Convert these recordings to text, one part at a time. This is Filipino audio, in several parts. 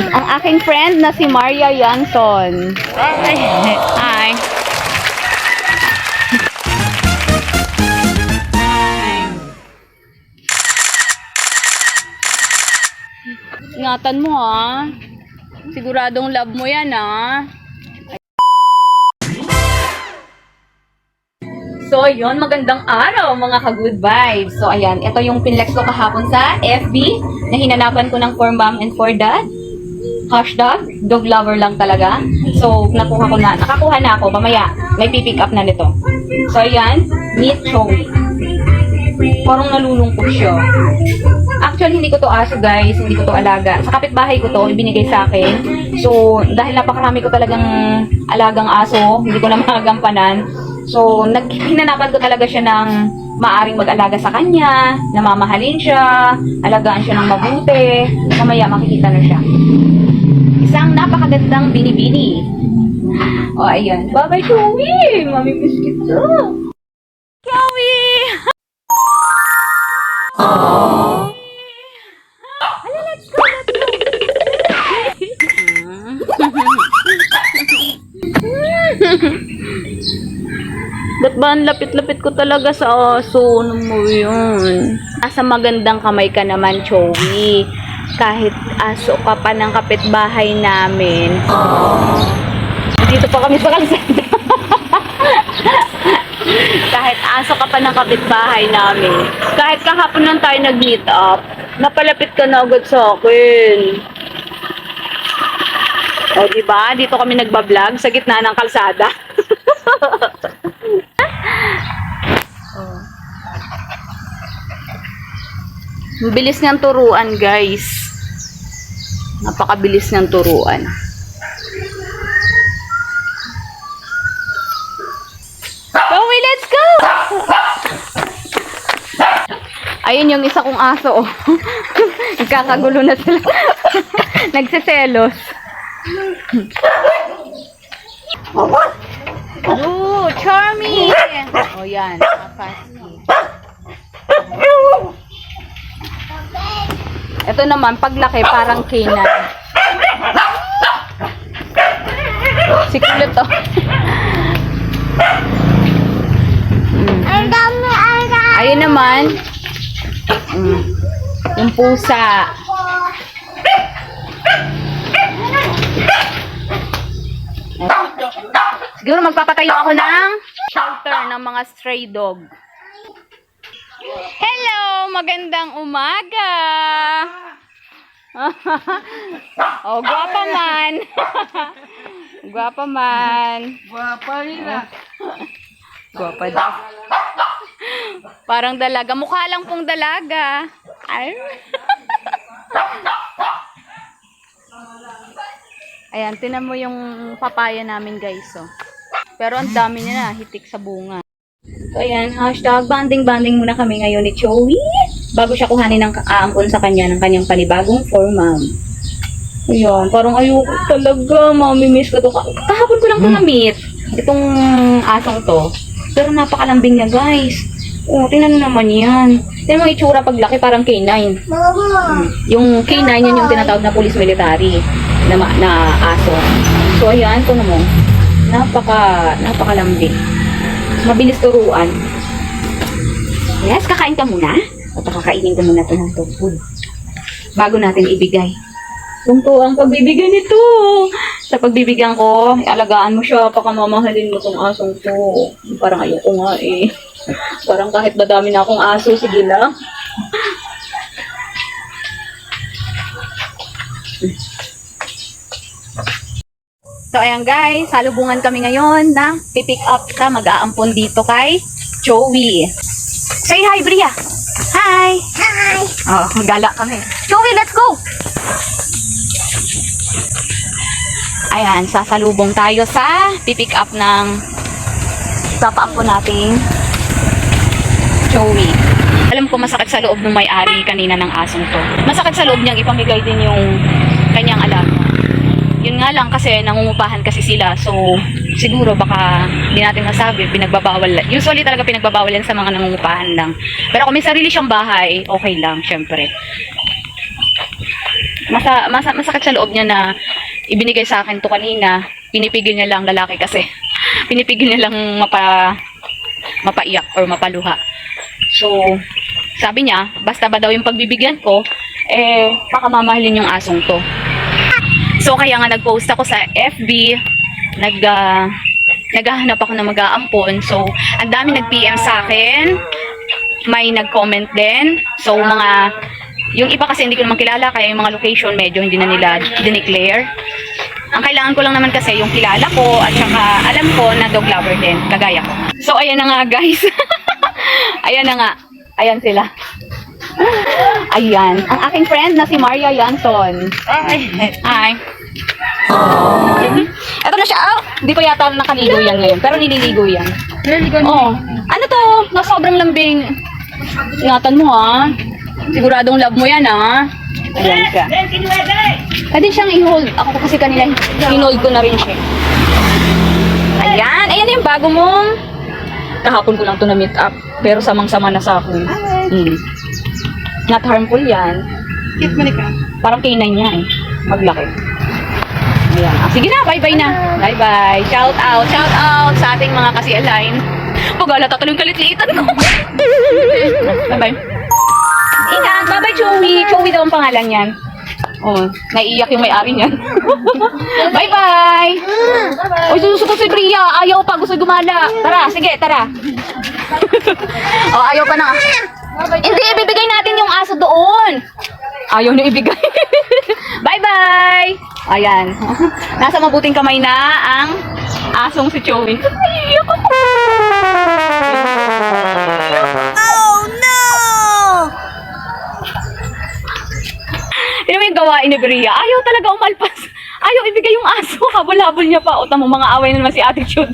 Ang aking friend na si Maria Yanson. Hi. Hi. Ingatan mo ah. Siguradong love mo yan ah. So, yun, magandang araw mga ka-good vibes. So, ayan, ito yung pinlex ko kahapon sa FB na hinanapan ko ng for mom and for dad. Hashtag, dog lover lang talaga. So, nakuha ko na, nakakuha na ako. Mamaya, may pipick up na nito. So, ayan, meet Joey. Parang nalulungkot siya. Actually, hindi ko to aso guys, hindi ko to alaga. Sa kapitbahay ko to, ibinigay sa akin. So, dahil napakarami ko talagang alagang aso, hindi ko na magagampanan. So, naghinanapan ko talaga siya ng maaring mag-alaga sa kanya, namamahalin siya, alagaan siya ng mabuti. Mamaya makikita na siya. Isang napakagandang binibini. O, ayan. Bye-bye, Joey! Mamimiss kita. Joey! Hala, let's go, let's go. Ba't ba ang lapit-lapit ko talaga sa aso? Ano mo yun? Asa magandang kamay ka naman, Joey. Kahit aso ka pa ng kapitbahay namin. Dito pa kami sa kalsada. kahit aso ka pa ng kapitbahay namin. Kahit kahapon lang tayo nag-meet up, napalapit ka na agad sa akin. O, di ba? Dito kami nagbablog sa gitna ng kalsada. Ang bilis niyang turuan, guys. Napakabilis niyang turuan. Chloe, let's go! Ayun yung isa kong aso. oh. Nagkakagulo na sila. Nagsiselos. Oh, charming! Oh, yan. Kapasky. Ito naman, paglaki, parang K9. Si dami, ang dami. Ayun naman, mm, yung pusa. Siguro magpapatayo ako ng shelter ng mga stray dog. Hello! Magandang umaga! oh, gwapa man! gwapa man! Guwapa rin ah. Gwapa daw. Parang dalaga. Mukha lang pong dalaga. Ay. Ayan, tinan mo yung papaya namin guys, oh. Pero ang dami niya na, hitik sa bunga. So, ayan, hashtag banding-banding muna kami ngayon ni Joey. Bago siya kuhanin ng aampon sa kanya ng kanyang panibagong formal. Ayun, parang ayoko talaga, mamimiss ko to. Ka- Kahapon ko lang to na-meet, itong asong to. Pero napakalambing niya, guys. Oh, tingnan mo naman yan. Tingnan mo yung itsura paglaki, parang K9. Mama. Yung K9, yan yung tinatawag na police military na, na aso. So, ayan, ito mo. Napaka, napakalambing. Mabilis turuan. Yes, kakain ka muna. At kakainin ko muna ito ng dog food. Bago natin ibigay. Tungto ang pagbibigay nito. Sa pagbibigyan ko, alagaan mo siya, pakamamahalin mo tong asong to. Parang ayoko nga eh. Parang kahit madami na akong aso, sige lang. So, ayan guys, salubungan kami ngayon na pipick up ka mag-aampon dito kay Joey. Say hi, Bria. Hi. Hi. Oh, gala kami. Joey, let's go! Ayan, sasalubong tayo sa pipick up ng papaampon nating Joey. Alam ko masakit sa loob ng may-ari kanina ng asong to. Masakit sa loob niyang ipamigay din yung kanyang alaga. Yun nga lang kasi nangungupahan kasi sila. So, siguro baka hindi natin masabi, pinagbabawal. Usually talaga pinagbabawal yan sa mga nangungupahan lang. Pero kung may sarili siyang bahay, okay lang, syempre. Masa, masa, masakit sa loob niya na ibinigay sa akin to kanina. Pinipigil niya lang lalaki kasi. Pinipigil niya lang mapa, mapaiyak or mapaluha. So, sabi niya, basta ba daw yung pagbibigyan ko, eh, baka mamahalin yung asong to. So, kaya nga nag-post ako sa FB, nag, ah, naghahanap ako ng mag-aampon. So, ang dami nag-PM sa akin, may nag-comment din. So, mga, yung iba kasi hindi ko naman kilala, kaya yung mga location medyo hindi na nila dineclare. Ang kailangan ko lang naman kasi yung kilala ko at saka alam ko na dog lover din, kagaya ko. So, ayan na nga guys. ayan na nga. Ayan sila. Ayan. Ang aking friend na si Maria Yanson. Hi. Ito na siya. Oh, hindi ko yata nakaligo yan ngayon. Pero nililigo yan. Oo. Ano to? Na sobrang lambing. Ingatan mo ha. Siguradong love mo yan ha. Ayan siya. Pwede siyang i-hold. Ako kasi kanina, in-hold ko na rin siya. Ayan. Ayan yung bago mong... Kahapon ko lang to na-meet up. Pero samang-sama na sa akin. Mm. Not harmful yan. Cute mo ka. Parang kinay niya eh. Maglaki. Ayan. Ah, sige na, bye-bye na. Bye-bye. Shout out, shout out sa ating mga kasi-align. Pag-alata tuloy kalitliitan ko. bye-bye. Ingat, bye-bye Joey. Joey daw ang pangalan niyan. Oh, naiiyak yung may-ari niyan. bye-bye. Uy, susuko si Bria. Ayaw pa, gusto gumala. Tara, sige, tara. oh, ayaw pa na. Hindi, ibibigay natin yung aso doon. Ayaw na ibigay. Bye-bye! Ayan. Nasa mabuting kamay na ang asong si ako. Oh no! Mo yung gawain ni Bria. Ayaw talaga umalpas. Ayaw ibigay yung aso. Habol-habol niya pa. O tamo mga away na naman si Attitude.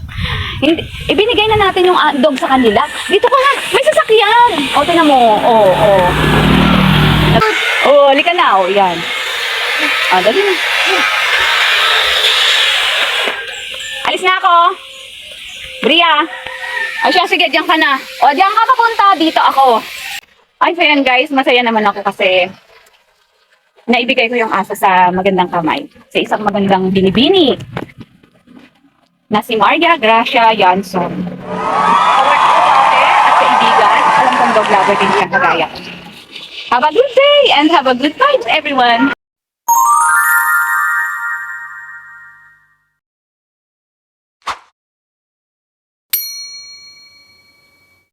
Hindi, ibinigay na natin yung ah, dog sa kanila. Dito ka nga. May sasakyan. O, tinan mo. O, o. O, halika na. O, yan. Ah, dali na. Alis na ako. Bria. Ay siya, sige, diyan ka na. O, diyan ka papunta. Dito ako. Ay, so yan guys. Masaya naman ako kasi naibigay ko yung aso sa magandang kamay. Sa isang magandang binibini na si Maria Gracia ko dati at kaibigan. Alam kong lover din. Have a good day and have a good vibes everyone!